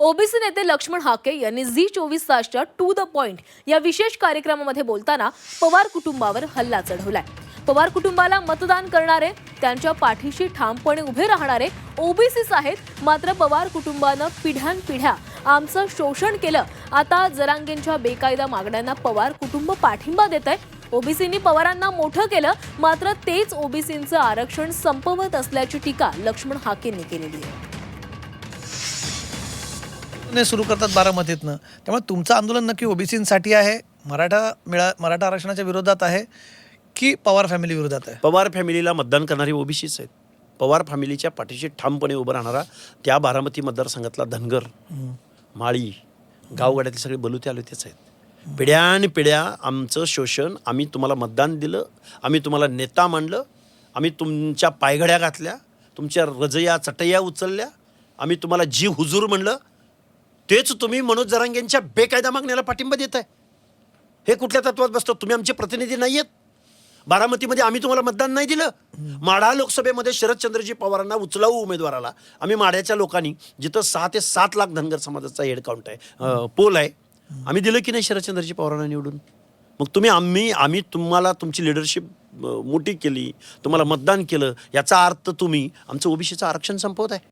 OBC नेते लक्ष्मण हाके यांनी Zee चोवीस तासच्या टू द पॉइंट या विशेष कार्यक्रमामध्ये बोलताना पवार कुटुंबावर हल्ला चढवलाय. पवार कुटुंबाला मतदान करणारे त्यांच्या पाठीशी ठामपणे उभे राहणारे ओबीसीच आहेत मात्र पवार कुटुंबानं पिढ्यानपिढ्या आमचं शोषण केलं. आता जरांगेंच्या बेकायदा मागण्यांना पवार कुटुंब पाठिंबा देत आहे ओबीसींनी पवारांना मोठं केलं मात्र तेच ओबीसींचं आरक्षण संपवत असल्याची टीका लक्ष्मण हाकेंनी केलेली आहे. ने सुरू करतात बारामतीतनं. त्यामुळे तुमचं आंदोलन नक्की ओबीसीसाठी आहे मराठा मिळा मराठा आरक्षणाच्या विरोधात आहे की पवार फॅमिली विरोधात आहे? पवार फॅमिलीला मतदान करणारे ओबीसीच आहेत. पवार फॅमिलीच्या पाठीशी ठामपणे उभं राहणारा त्या बारामती मतदारसंघातला धनगर माळी गावगाड्यातले सगळे बलुते आले तेच आहेत. पिढ्यान पिढ्या आमचं शोषण आम्ही तुम्हाला मतदान दिलं आम्ही तुम्हाला नेता मांडलं आम्ही तुमच्या पायघड्या घातल्या तुमच्या रजया चटया उचलल्या आम्ही तुम्हाला जी हुजूर म्हणलं तेच तुम्ही मनोज जरांगेंच्या बेकायदा मागण्याला पाठिंबा देत आहे हे कुठल्या तत्वात बसतं? तुम्ही आमचे प्रतिनिधी नाही आहेत बारामतीमध्ये आम्ही तुम्हाला मतदान नाही दिलं. माढा लोकसभेमध्ये शरदचंद्रजी पवारांना उचलावू उमेदवाराला. आम्ही माढ्याच्या लोकांनी जिथं सहा ते सात लाख धनगर समाजाचा हेड काउंट आहे पोल आहे आम्ही दिलं की नाही शरदचंद्रजी पवारांना निवडून? मग तुम्ही आम्ही आम्ही तुम्हाला तुमची लिडरशिप मोठी केली तुम्हाला मतदान केलं याचा अर्थ तुम्ही आमचं ओबीसीचं आरक्षण संपवत आहे